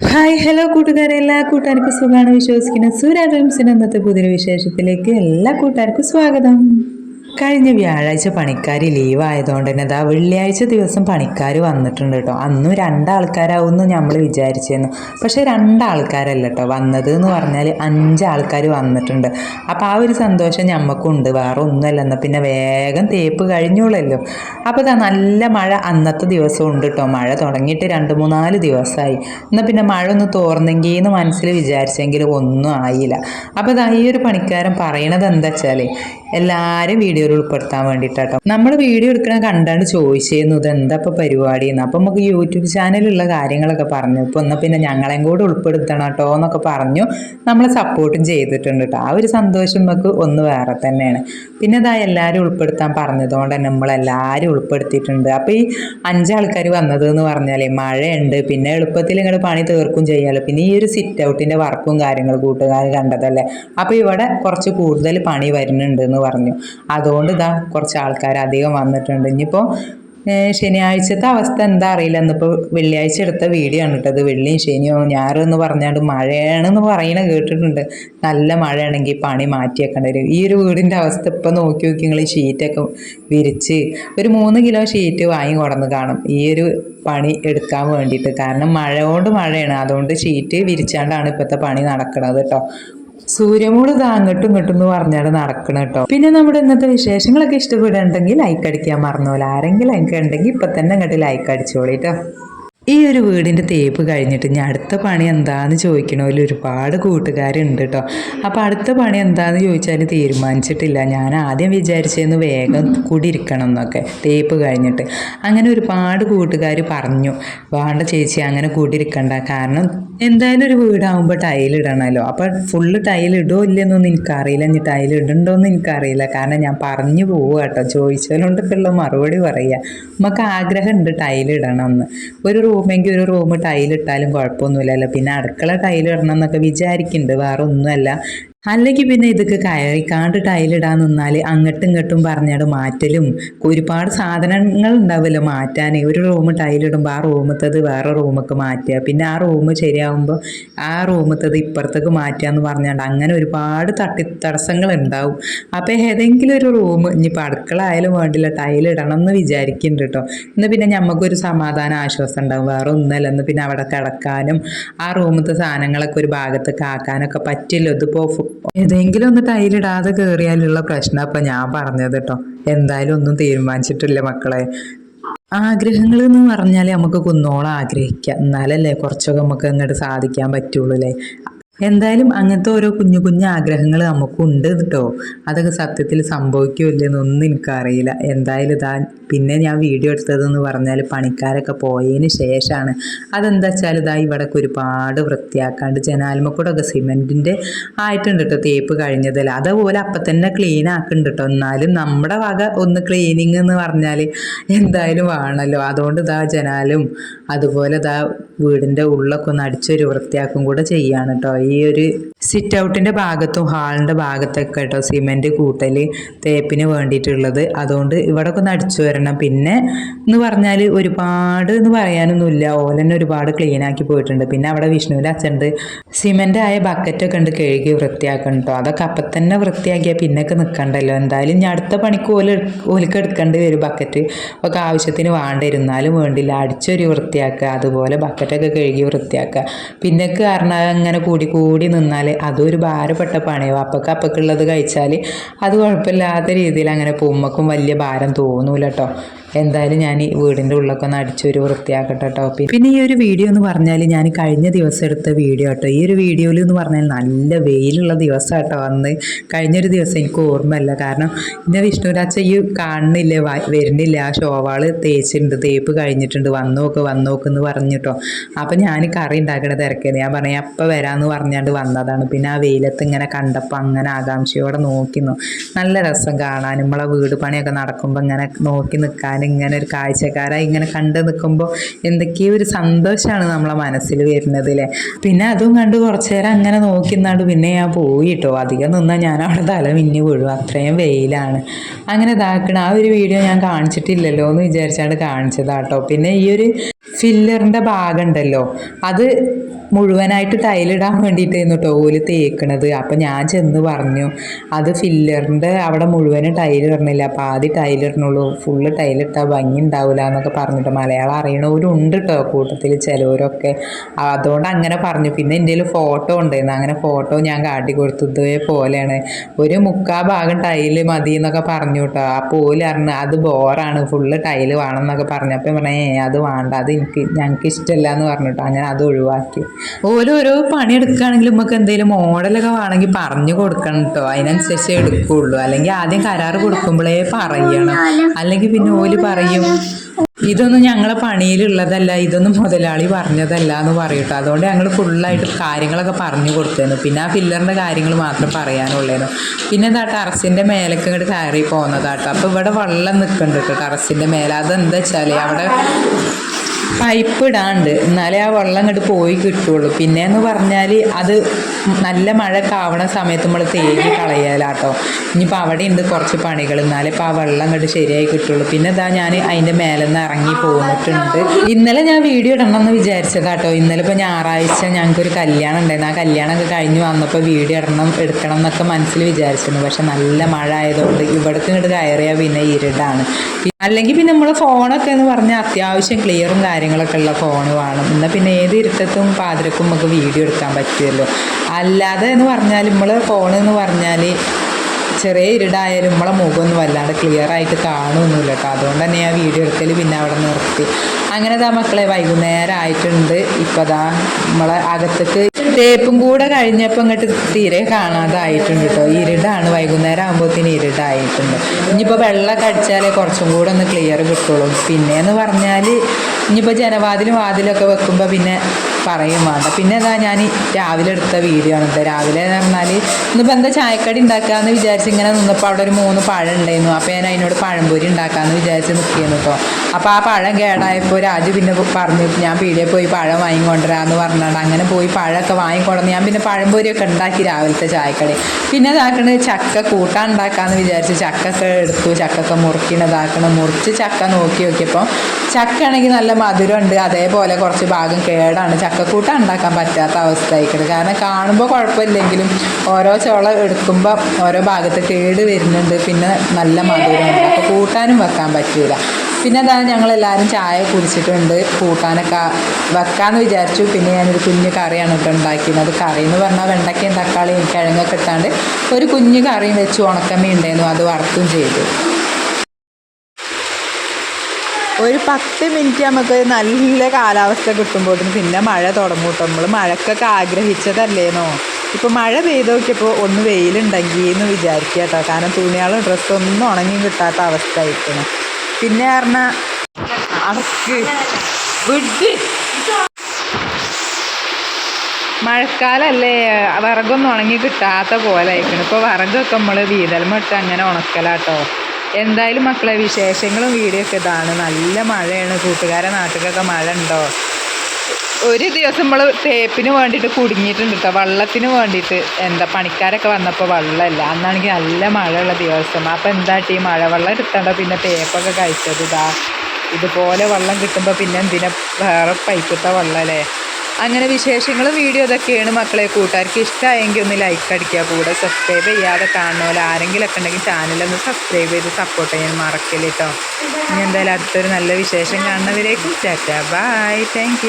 Hi hello കൂട്ടുകാരെ. എല്ലാ കൂട്ടുകാർക്കും സുഖമാണ് വിശ്വസിക്കുന്ന സൂര്യ ഡ്രീംസിന്റെ അന്നത്തെ പുതിയ വിശേഷത്തിലേക്ക് എല്ലാ കൂട്ടുകാർക്കും സ്വാഗതം. കഴിഞ്ഞ വ്യാഴാഴ്ച പണിക്കാർ ലീവ് ആയതുകൊണ്ട് തന്നെ അതാ വെള്ളിയാഴ്ച ദിവസം പണിക്കാർ വന്നിട്ടുണ്ട് കേട്ടോ അന്നും രണ്ടാൾക്കാരാവുമെന്ന് നമ്മൾ വിചാരിച്ചിരുന്നു പക്ഷേ രണ്ടാൾക്കാരല്ല കേട്ടോ വന്നത് എന്ന് പറഞ്ഞാൽ അഞ്ചാൾക്കാർ വന്നിട്ടുണ്ട്. അപ്പോൾ ആ ഒരു സന്തോഷം ഞമ്മക്കുണ്ട്. വേറെ ഒന്നുമല്ല എന്നാൽ പിന്നെ വേഗം തേപ്പ് കഴിഞ്ഞോളല്ലോ. അപ്പോൾ ഇതാ നല്ല മഴ അന്നത്തെ ദിവസം ഉണ്ട് കേട്ടോ മഴ തുടങ്ങിയിട്ട് രണ്ട് മൂന്നാൽ ദിവസമായി എന്നാൽ പിന്നെ മഴ ഒന്ന് തോർന്നെങ്കിൽ എന്ന് മനസ്സിൽ വിചാരിച്ചെങ്കിൽ ഒന്നും ആയില്ല. അപ്പോൾ ഇതാ ഈ ഒരു പണിക്കാരൻ പറയണത് എന്താ വെച്ചാൽ എല്ലാവരും വീഡിയോയിൽ ഉൾപ്പെടുത്താൻ വേണ്ടിയിട്ടാട്ടോ നമ്മൾ വീഡിയോ എടുക്കണ കണ്ടാണ് ചോദിച്ചിരുന്നു ഇത് എന്താ ഇപ്പോൾ പരിപാടി എന്ന് അപ്പം നമുക്ക് യൂട്യൂബ് ചാനലുള്ള കാര്യങ്ങളൊക്കെ പറഞ്ഞു. ഇപ്പൊ എന്നാൽ പിന്നെ ഞങ്ങളെയും കൂടെ ഉൾപ്പെടുത്തണം കേട്ടോ എന്നൊക്കെ പറഞ്ഞു നമ്മളെ സപ്പോർട്ടും ചെയ്തിട്ടുണ്ട് കേട്ടോ ആ ഒരു സന്തോഷം നമുക്ക് ഒന്ന് വേറെ തന്നെയാണ്. പിന്നെ ഇതാ എല്ലാവരും ഉൾപ്പെടുത്താൻ പറഞ്ഞതുകൊണ്ട് തന്നെ നമ്മളെല്ലാവരും ഉൾപ്പെടുത്തിയിട്ടുണ്ട്. അപ്പോൾ ഈ അഞ്ചാൾക്കാർ വന്നത് എന്ന് പറഞ്ഞാലേ മഴയുണ്ട്. പിന്നെ എളുപ്പത്തിൽ ഇങ്ങോട്ട് പണി തീർക്കും ചെയ്യാലോ. പിന്നെ ഈ ഒരു സിറ്റ് ഔട്ടിന്റെ വർക്കും കാര്യങ്ങളും കൂട്ടുകാർ കണ്ടതല്ലേ? അപ്പോൾ ഇവിടെ കുറച്ച് കൂടുതൽ പണി വരുന്നുണ്ട് എന്ന് പറഞ്ഞു. അതുകൊണ്ട് ഇതാ കുറച്ച് ആൾക്കാർ അധികം വന്നിട്ടുണ്ട്. ഇനിയിപ്പോൾ ശനിയാഴ്ചത്തെ അവസ്ഥ എന്താ അറിയില്ല. എന്നിപ്പോൾ വെള്ളിയാഴ്ച എടുത്ത വീഡിയോ ആണ് കേട്ടത് വെള്ളിയും ശനിയോ ഞാറും എന്ന് പറഞ്ഞാണ്ട് മഴയാണെന്ന് പറയണ കേട്ടിട്ടുണ്ട്. നല്ല മഴയാണെങ്കിൽ പണി മാറ്റിയേക്കേണ്ടി വരും. ഈ ഒരു വീടിന്റെ അവസ്ഥ ഇപ്പം നോക്കി നോക്കി നിങ്ങൾ ഷീറ്റൊക്കെ വിരിച്ച് ഒരു മൂന്ന് കിലോ ഷീറ്റ് വാങ്ങി കൊടന്ന് കാണും. ഈ ഒരു പണി എടുക്കാൻ വേണ്ടിയിട്ട്. കാരണം മഴ കൊണ്ട് മഴയാണ്. അതുകൊണ്ട് ഷീറ്റ് വിരിച്ചാണ്ടാണ് ഇപ്പോഴത്തെ പണി നടക്കുന്നത് കേട്ടോ. സൂര്യമൂൾ താങ്ങിട്ടും ഇങ്ങോട്ടും എന്ന് പറഞ്ഞാണ് നടക്കണം കേട്ടോ. പിന്നെ നമ്മുടെ ഇന്നത്തെ വിശേഷങ്ങളൊക്കെ ഇഷ്ടപ്പെടുന്നുണ്ടെങ്കിൽ ലൈക്ക് അടിക്കാൻ മറന്നോല. ആരെങ്കിലും എനിക്ക് ഉണ്ടെങ്കിൽ ഇപ്പൊ തന്നെ അങ്ങോട്ട് ലൈക്ക് അടിച്ചോളി കേട്ടോ. ഈ ഒരു വീടിന്റെ തേപ്പ് കഴിഞ്ഞിട്ട് ഞാൻ അടുത്ത പണി എന്താന്ന് ചോദിക്കണതിൽ ഒരുപാട് കൂട്ടുകാരുണ്ട് കേട്ടോ അപ്പോൾ അടുത്ത പണി എന്താന്ന് ചോദിച്ചാൽ തീരുമാനിച്ചിട്ടില്ല. ഞാൻ ആദ്യം വിചാരിച്ചതെന്ന് വേഗം കൂടി ഇരിക്കണം എന്നൊക്കെ. തേപ്പ് കഴിഞ്ഞിട്ട്. അങ്ങനെ ഒരുപാട് കൂട്ടുകാർ പറഞ്ഞു. വേണ്ട ചേച്ചി അങ്ങനെ കൂടി ഇരിക്കണ്ട. കാരണം എന്തായാലും ഒരു വീടാകുമ്പോൾ ടൈലിടണമല്ലോ അപ്പോൾ ഫുള്ള് ടൈൽ ഇടുമോ ഇല്ലെന്നൊന്നും എനിക്കറിയില്ല. ഇനി ടൈൽ ഇടണ്ടോന്ന് എനിക്കറിയില്ല. കാരണം ഞാൻ പറഞ്ഞു പോവുക കേട്ടോ ചോദിച്ചാലുണ്ടൊക്കെയുള്ള മറുപടി പറയുക നമുക്ക് ആഗ്രഹമുണ്ട് ടൈലിടണം എന്ന്. ഒരു റൂമെങ്കിൽ ഒരു റൂം ടൈലിട്ടാലും കുഴപ്പമൊന്നുമില്ലല്ലോ. പിന്നെ അടുക്കള ടൈൽ ഇടണം എന്നൊക്കെ വിചാരിക്കുന്നുണ്ട് വേറെ ഒന്നുമല്ല അല്ലെങ്കിൽ പിന്നെ ഇതൊക്കെ കയറിക്കാണ്ട് ടൈലിടാൻ നിന്നാൽ അങ്ങോട്ടും ഇങ്ങോട്ടും പറഞ്ഞാട് മാറ്റലും. ഒരുപാട് സാധനങ്ങൾ ഉണ്ടാവുമല്ലോ മാറ്റാൻ ഒരു റൂം ടൈലിടുമ്പോൾ ആ റൂമത്തത് വേറെ റൂമൊക്കെ മാറ്റുക. പിന്നെ ആ റൂം ശരിയാകുമ്പോൾ ആ റൂമത്തത് ഇപ്പുറത്തേക്ക് മാറ്റുക എന്ന് പറഞ്ഞാണ്ട് അങ്ങനെ ഒരുപാട് തട്ടി തടസ്സങ്ങൾ ഉണ്ടാവും. അപ്പോൾ ഏതെങ്കിലും ഒരു റൂം ഇനിയിപ്പോൾ അടുക്കളായാലും വേണ്ടില്ല ടൈലിടണം എന്ന് വിചാരിക്കുന്നുണ്ട് കേട്ടോ ഇന്ന് പിന്നെ ഞമ്മക്കൊരു സമാധാന ആശ്വാസം ഉണ്ടാവും. വേറെ ഒന്നല്ല ഇന്ന് പിന്നെ അവിടെ കിടക്കാനും ആ റൂമത്തെ സാധനങ്ങളൊക്കെ ഒരു ഭാഗത്തേക്ക് ആക്കാനൊക്കെ പറ്റില്ല. ഇതിപ്പോൾ ഏതെങ്കിലും ഒന്ന് ടൈലിടാതെ കയറിയാലുള്ള പ്രശ്നം അപ്പം ഞാൻ പറഞ്ഞത് കേട്ടോ എന്തായാലും ഒന്നും തീരുമാനിച്ചിട്ടില്ല മക്കളെ. ആഗ്രഹങ്ങൾ എന്ന് പറഞ്ഞാൽ നമുക്ക് കുന്നോളം ആഗ്രഹിക്കാം. എന്നാലല്ലേ കുറച്ചൊക്കെ നമുക്ക് അങ്ങോട്ട് സാധിക്കാൻ പറ്റുള്ളൂ അല്ലേ എന്തായാലും അങ്ങനത്തെ ഓരോ കുഞ്ഞു കുഞ്ഞു ആഗ്രഹങ്ങൾ നമുക്കുണ്ട് കേട്ടോ അതൊക്കെ സത്യത്തിൽ സംഭവിക്കില്ലെന്നൊന്നും എനിക്കറിയില്ല. എന്തായാലും ഇതാ പിന്നെ ഞാൻ വീഡിയോ എടുത്തതെന്ന് പറഞ്ഞാൽ പണിക്കാരൊക്കെ പോയതിന് ശേഷമാണ് അതെന്താ വെച്ചാൽ ഇതാ ഇവിടെയൊക്കെ ഒരുപാട് വൃത്തിയാക്കാണ്ട് ജനാലുമക്കൂടൊക്കെ സിമെന്റിന്റെ ആയിട്ടുണ്ട് കേട്ടോ തേപ്പ് കഴിഞ്ഞതല്ല അതുപോലെ അപ്പം തന്നെ ക്ലീൻ ആക്കുന്നുണ്ട് കേട്ടോ എന്നാലും നമ്മുടെ വക ഒന്ന് ക്ലീനിങ് എന്ന് പറഞ്ഞാൽ എന്തായാലും വേണമല്ലോ അതുകൊണ്ട് ഇതാ ജനാലും അതുപോലെ ഇതാ വീടിന്റെ ഉള്ളൊക്കെ ഒന്ന് അടിച്ചൊരു വൃത്തിയാക്കും കൂടെ ചെയ്യാണ് കേട്ടോ ഈ ഒരു സിറ്റ് ഔട്ടിന്റെ ഭാഗത്തും ഹാളിന്റെ ഭാഗത്തൊക്കെ കേട്ടോ സിമെന്റ് കൂട്ടൽ തേപ്പിന് വേണ്ടിയിട്ടുള്ളത്. അതുകൊണ്ട് ഇവിടെ ഒന്ന് അടിച്ചു വരണം. പിന്നെ എന്ന് പറഞ്ഞാൽ ഒരുപാട് എന്ന് പറയാനൊന്നുമില്ല. ഓലെന്നെ ഒരുപാട് ക്ലീൻ ആക്കി പോയിട്ടുണ്ട്. പിന്നെ അവിടെ വിഷ്ണുവിന്റെ അച്ഛന്റെ സിമെന്റ് ആയ ബക്കറ്റൊക്കെ ഉണ്ട് കഴുകി വൃത്തിയാക്കണം കേട്ടോ അതൊക്കെ അപ്പം തന്നെ വൃത്തിയാക്കിയാൽ പിന്നൊക്കെ നിൽക്കണ്ടല്ലോ എന്തായാലും ഞാൻ അടുത്ത പണിക്ക് ഓല ഓലിക്ക് എടുക്കേണ്ടി വരും ബക്കറ്റ് ഒക്കെ ആവശ്യത്തിന് വേണ്ടിയിരുന്നാലും വേണ്ടില്ല. അടിച്ചൊരു വൃത്തിയാക്കുക. അതുപോലെ ബക്കറ്റൊക്കെ കഴുകി വൃത്തിയാക്കുക. പിന്നെ കാരണം അങ്ങനെ കൂടി കൂടി നിന്നാൽ അതൊരു ഭാരപ്പെട്ട പണിയാവും അപ്പക്ക് അപ്പക്കുള്ളത് കഴിച്ചാൽ അത് കുഴപ്പമില്ലാത്ത രീതിയിൽ അങ്ങനെ പൂമ്മക്കും വലിയ ഭാരം തോന്നൂല കേട്ടോ എന്തായാലും ഞാൻ ഈ വീടിന്റെ ഉള്ളൊക്കെ ഒന്ന് അടിച്ചൊരു വൃത്തിയാക്കട്ടെ കേട്ടോ പിന്നെ ഈ ഒരു വീഡിയോ എന്ന് പറഞ്ഞാൽ ഞാൻ കഴിഞ്ഞ ദിവസം എടുത്ത വീഡിയോ കേട്ടോ ഈ ഒരു വീഡിയോയിൽ എന്ന് പറഞ്ഞാൽ നല്ല വെയിലുള്ള ദിവസം കേട്ടോ അന്ന് കഴിഞ്ഞൊരു ദിവസം എനിക്ക് ഓർമ്മയല്ല. കാരണം ഇന്നെ വിഷ്ണുരാജ ഈ കാണുന്നില്ല വരുന്നില്ല ആ ഷോവാൾ തേച്ചിട്ടുണ്ട് തേപ്പ് കഴിഞ്ഞിട്ടുണ്ട് വന്നോക്ക് നോക്ക് വന്നു നോക്ക് എന്ന് പറഞ്ഞിട്ടോ അപ്പം ഞാൻ കറി ഉണ്ടാക്കണ തിരക്കേ ഞാൻ പറഞ്ഞു അപ്പം വരാമെന്ന് പറഞ്ഞാണ്ട് വന്നതാണ്. പിന്നെ ആ വെയിലത്ത് ഇങ്ങനെ കണ്ടപ്പോൾ അങ്ങനെ ആകാംക്ഷയോടെ നോക്കിന്നു. നല്ല രസം കാണാൻ നമ്മളെ വീട് പണിയൊക്കെ നടക്കുമ്പോൾ ഇങ്ങനെ നോക്കി നിൽക്കാനും ഇങ്ങനെ ഒരു കാഴ്ചക്കാരായി ഇങ്ങനെ കണ്ടു നിൽക്കുമ്പോൾ എന്തൊക്കെയോ ഒരു സന്തോഷമാണ് നമ്മളെ മനസ്സിൽ വരുന്നത് അല്ലേ പിന്നെ അതും കണ്ട് കുറച്ചു നേരം അങ്ങനെ നോക്കിന്നാണ്ട് പിന്നെ ഞാൻ പോയി കേട്ടോ അധികം നിന്നാൽ ഞാൻ അവിടെ തല മിന്നി വീഴും. അത്രയും വെയിലാണ്. അങ്ങനെ ഇതാക്കണ. ആ ഒരു വീഡിയോ ഞാൻ കാണിച്ചിട്ടില്ലല്ലോ എന്ന് വിചാരിച്ചാണ് കാണിച്ചതാട്ടോ. പിന്നെ ഈ ഒരു ഫില്ലറിന്റെ ഭാഗമുണ്ടല്ലോ. അത് മുഴുവനായിട്ട് ടൈലിടാൻ വേണ്ടിയിട്ടായിരുന്നു കേട്ടോ ഓൽ തേക്കണത്. അപ്പം ഞാൻ ചെന്ന് പറഞ്ഞു അത് ഫില്ലറിന്റെ അവിടെ മുഴുവൻ ടൈൽ ഇടണില്ല. അപ്പം ആദ്യം ടൈലിടണുള്ളൂ ഫുള്ള് ഫുള്ള് ടൈലിട്ടാൽ ഭംഗി ഉണ്ടാവില്ല എന്നൊക്കെ പറഞ്ഞിട്ട് മലയാളം അറിയണവരുണ്ട് കേട്ടോ കൂട്ടത്തിൽ ചിലവരൊക്കെ അതുകൊണ്ട് അങ്ങനെ പറഞ്ഞു. പിന്നെ എന്റെ കയ്യിൽ ഫോട്ടോ ഉണ്ടായിരുന്നു അങ്ങനെ ഫോട്ടോ ഞാൻ കാട്ടി കൊടുത്തതേ പോലെയാണ്. ഒരു മുക്കാ ഭാഗം ടൈൽ മതി എന്നൊക്കെ പറഞ്ഞു കേട്ടോ. ആ ഓൽ പറഞ്ഞു അത് ബോറാണ്. ഫുള്ള് ടൈൽ വേണം എന്നൊക്കെ പറഞ്ഞു. അപ്പം പറഞ്ഞേ അത് വേണ്ട. അത് എനിക്ക് ഞങ്ങൾക്ക് ഇഷ്ടമല്ല എന്ന് പറഞ്ഞിട്ടോ അങ്ങനെ അത് ഒഴിവാക്കി. ഓരോ ഓരോ പണി എടുക്കുകയാണെങ്കിൽ നമുക്ക് എന്തെങ്കിലും മോഡലൊക്കെ വേണമെങ്കിൽ പറഞ്ഞു കൊടുക്കണം കേട്ടോ. അതിനനുസരിച്ച് എടുക്കുള്ളൂ. അല്ലെങ്കിൽ ആദ്യം കരാറ് കൊടുക്കുമ്പോഴേ പറയണം. അല്ലെങ്കിൽ പിന്നെ ഓൽ പറയും ഇതൊന്നും ഞങ്ങളെ പണിയിലുള്ളതല്ല ഇതൊന്നും മുതലാളി പറഞ്ഞതല്ല എന്ന് പറയട്ടെ. അതുകൊണ്ട് ഞങ്ങൾ ഫുള്ളായിട്ട് കാര്യങ്ങളൊക്കെ പറഞ്ഞു കൊടുത്തേനു. പിന്നെ ആ ഫില്ലറിന്റെ കാര്യങ്ങൾ മാത്രം പറയാനുള്ളേനു. പിന്നെ എന്താ ടെറസിന്റെ മേലേക്ക് ഇങ്ങോട്ട് കയറി പോകുന്നതാട്ടോ അപ്പോൾ ഇവിടെ വെള്ളം നിൽക്കുന്നുണ്ട് കേട്ടോ ടെറസിന്റെ മേലെ. അതെന്താ വെച്ചാൽ അവിടെ പൈപ്പ് ഇടാണ്ട് എന്നാലേ ആ വെള്ളം അങ്ങോട്ട് പോയി കിട്ടുള്ളൂ. പിന്നെ എന്ന് പറഞ്ഞാൽ അത് നല്ല മഴ ആവണ സമയത്ത് നമ്മൾ തേങ്ങി കളയാലാട്ടോ. ഇനിയിപ്പോൾ അവിടെ ഉണ്ട് കുറച്ച് പണികൾ എന്നാലേ ഇപ്പോൾ ആ വെള്ളം അങ്ങോട്ട് ശരിയായി കിട്ടുള്ളൂ. പിന്നെ ഇതാ ഞാൻ അതിന്റെ മേലെ നിന്ന് ഇറങ്ങി പോന്നിട്ടുണ്ട്. ഇന്നലെ ഞാൻ വീഡിയോ ഇടണം എന്ന് വിചാരിച്ചതാട്ടോ. ഇന്നലെ ഇപ്പോൾ ഞായറാഴ്ച ഞങ്ങൾക്കൊരു കല്യാണം ഉണ്ടായിരുന്നു. ആ കല്യാണമൊക്കെ കഴിഞ്ഞ് വന്നപ്പോൾ വീഡിയോ ഇടണം എടുക്കണം എന്നൊക്കെ മനസ്സിൽ വിചാരിച്ചിരുന്നു. പക്ഷെ നല്ല മഴ ആയതുകൊണ്ട് ഇവിടേക്ക് ഇങ്ങോട്ട് കയറിയാൽ പിന്നെ ഇരുടാണ്. അല്ലെങ്കിൽ പിന്നെ നമ്മൾ ഫോണൊക്കെ എന്ന് പറഞ്ഞാൽ അത്യാവശ്യം ക്ലിയറും കാര്യങ്ങളൊക്കെ ഉള്ള ഫോൺ വേണം. എന്നാൽ പിന്നെ ഏത് ഇരുത്തത്തും പാതിരക്കും നമുക്ക് വീഡിയോ എടുക്കാൻ പറ്റുമല്ലോ അല്ലാതെ എന്ന് പറഞ്ഞാൽ നമ്മൾ ഫോൺ എന്ന് പറഞ്ഞാൽ ചെറിയ ഇരുടായാലും നമ്മളെ മുഖമൊന്നും വല്ലാണ്ട് ക്ലിയർ ആയിട്ട് കാണുമൊന്നുമില്ല കേട്ടോ. അതുകൊണ്ട് തന്നെ ആ വീഡിയോ എടുക്കൽ പിന്നെ അവിടെ നിർത്തി. അങ്ങനെ ദാ മക്കളെ വൈകുന്നേരം ആയിട്ടുണ്ട്. ഇപ്പോൾ ദാ നമ്മളെ അകത്തേക്ക് തേപ്പും കൂടെ കഴിഞ്ഞപ്പോൾ ഇങ്ങോട്ട് തീരെ കാണാതായിട്ടുണ്ട് കേട്ടോ. ഇരുടാണ്. വൈകുന്നേരം ആകുമ്പോഴത്തേന് ഇരുടായിട്ടുണ്ട്. ഇനിയിപ്പോൾ വെള്ളമൊക്കെ അടിച്ചാലേ കുറച്ചും കൂടെ ഒന്ന് ക്ലിയർ കിട്ടുള്ളൂ. പിന്നെയെന്ന് പറഞ്ഞാൽ ഇനിയിപ്പോൾ ജനവാതിലും വാതിലൊക്കെ വെക്കുമ്പോൾ പിന്നെ പറയും വേണ്ട. പിന്നെ ഇതാ ഞാൻ രാവിലെ എടുത്ത വീഡിയോ ആണ് കേട്ടോ രാവിലെ എന്ന് പറഞ്ഞാൽ ഇന്നിപ്പോൾ എന്താ ചായക്കടി ഉണ്ടാക്കാമെന്ന് വിചാരിച്ച് ഇങ്ങനെ നിന്നപ്പോൾ അവിടെ ഒരു മൂന്ന് പഴം ഉണ്ടായിരുന്നു. അപ്പോൾ ഞാൻ അതിനോട് പഴംപൊരി ഉണ്ടാക്കാമെന്ന് വിചാരിച്ച് നിൽക്കുന്നു കേട്ടോ അപ്പോൾ ആ പഴം കേടായപ്പോൾ രാജു പിന്നെ പറഞ്ഞു ഞാൻ പീടിയെ പോയി പഴം വാങ്ങിക്കൊണ്ടുവരാമെന്ന് പറഞ്ഞാണ്ട് അങ്ങനെ പോയി പഴമൊക്കെ വാങ്ങിക്കൊണ്ടുവന്ന് ഞാൻ പിന്നെ പഴംപൊരിയൊക്കെ ഉണ്ടാക്കി രാവിലത്തെ ചായക്കടി. പിന്നെ ഇതാക്കണത് ചക്ക കൂട്ടാൻ ഉണ്ടാക്കാമെന്ന് വിചാരിച്ച് ചക്കൊക്കെ എടുത്തു ചക്കൊക്കെ മുറുക്കിണതാക്കണം മുറിച്ച് ചക്ക നോക്കി നോക്കിയപ്പോൾ ചക്ക ആണെങ്കിൽ നല്ല മധുരമുണ്ട്. അതേപോലെ കുറച്ച് ഭാഗം കേടാണ്. ചക്കക്കൂട്ട ഉണ്ടാക്കാൻ പറ്റാത്ത അവസ്ഥ ആയിക്കണത് കാരണം കാണുമ്പോൾ കുഴപ്പമില്ലെങ്കിലും ഓരോ ചോള എടുക്കുമ്പോൾ ഓരോ ഭാഗത്ത് കേട് വരുന്നുണ്ട്. പിന്നെ നല്ല മധുരമുണ്ട്. അപ്പോൾ കൂട്ടാനും വെക്കാൻ പറ്റൂല. പിന്നെ അതാണ് ഞങ്ങളെല്ലാവരും ചായ കുടിച്ചിട്ടുണ്ട്. കൂട്ടാനൊക്കെ വെക്കാമെന്ന് വിചാരിച്ചു. പിന്നെ ഞാനൊരു കുഞ്ഞു കറിയാണ് കേട്ടോ ഉണ്ടാക്കിയത്. അത് കറി എന്ന് പറഞ്ഞാൽ വെണ്ടയ്ക്കയും തക്കാളിയും കിഴങ്ങൊക്കെ ഇട്ടാണ്ട് ഒരു കുഞ്ഞു കറിയും വെച്ച് ഉണക്കമ്മ ഉണ്ടായിരുന്നു അത് വറുത്തും ചെയ്തു. ഒരു പത്ത് മിനിറ്റ് നമുക്ക് നല്ല കാലാവസ്ഥ കിട്ടുമ്പോൾ പിന്നെ മഴ തുടങ്ങും നമ്മൾ മഴക്കൊക്കെ ആഗ്രഹിച്ചതല്ലേനോ ഇപ്പോൾ മഴ പെയ്ത് നോക്കിയപ്പോൾ ഒന്ന് വെയിലുണ്ടെങ്കിൽ എന്ന് വിചാരിക്കുക കേട്ടോ കാരണം തുണികളും ഡ്രസ്സും ഒന്നും ഉണങ്ങി കിട്ടാത്ത അവസ്ഥ ആയിരിക്കണം പിന്നെ പറഞ്ഞാൽ മഴക്കാലല്ലേ വിറകൊന്നും ഉണങ്ങി കിട്ടാത്ത പോലെ ആയിരിക്കണം ഇപ്പോൾ വിറകൊക്കെ നമ്മൾ വീതൽമിട്ട് അങ്ങനെ ഉണക്കലാട്ടോ. എന്തായാലും മക്കളെ വിശേഷങ്ങളും വീഡിയോ ഒക്കെ ഇതാണ്. നല്ല മഴയാണ്. കൂട്ടുകാരെ നാട്ടിലൊക്കെ മഴ ഉണ്ടോ? ഒരു ദിവസം നമ്മൾ തേപ്പിന് വേണ്ടിയിട്ട് കുടുങ്ങിയിട്ടുണ്ട് കേട്ടോ വെള്ളത്തിന് വേണ്ടിയിട്ട്. എന്താ പണിക്കാരൊക്കെ വന്നപ്പോൾ വെള്ളമില്ല. അന്നാണെങ്കിൽ നല്ല മഴയുള്ള ദിവസം. അപ്പോൾ എന്താ ഈ മഴവെള്ളം എടുത്തണ്ട പിന്നെ തേപ്പൊക്കെ കഴിച്ചത്. ഇതാ ഇതുപോലെ വെള്ളം കിട്ടുമ്പോൾ പിന്നെ എന്തിനാ വേറെ പൈപ്പത്തെ വെള്ളമല്ലേ അങ്ങനെ വിശേഷങ്ങളും വീഡിയോ ഇതൊക്കെയാണ് മക്കളെ കൂട്ടുകാർക്ക് ഇഷ്ടമായെങ്കിൽ ഒന്ന് ലൈക്ക് അടിക്കുക. കൂടെ സബ്സ്ക്രൈബ് ചെയ്യാതെ കാണുന്നപോലെ ആരെങ്കിലുമൊക്കെ ഉണ്ടെങ്കിൽ ചാനലൊന്ന് സബ്സ്ക്രൈബ് ചെയ്ത് സപ്പോർട്ട് ചെയ്യാൻ മറക്കില്ല കേട്ടോ ഇനി എന്തായാലും അടുത്തൊരു നല്ല വിശേഷം കാണുന്നവരേക്കും ചേട്ടാ. Bye thank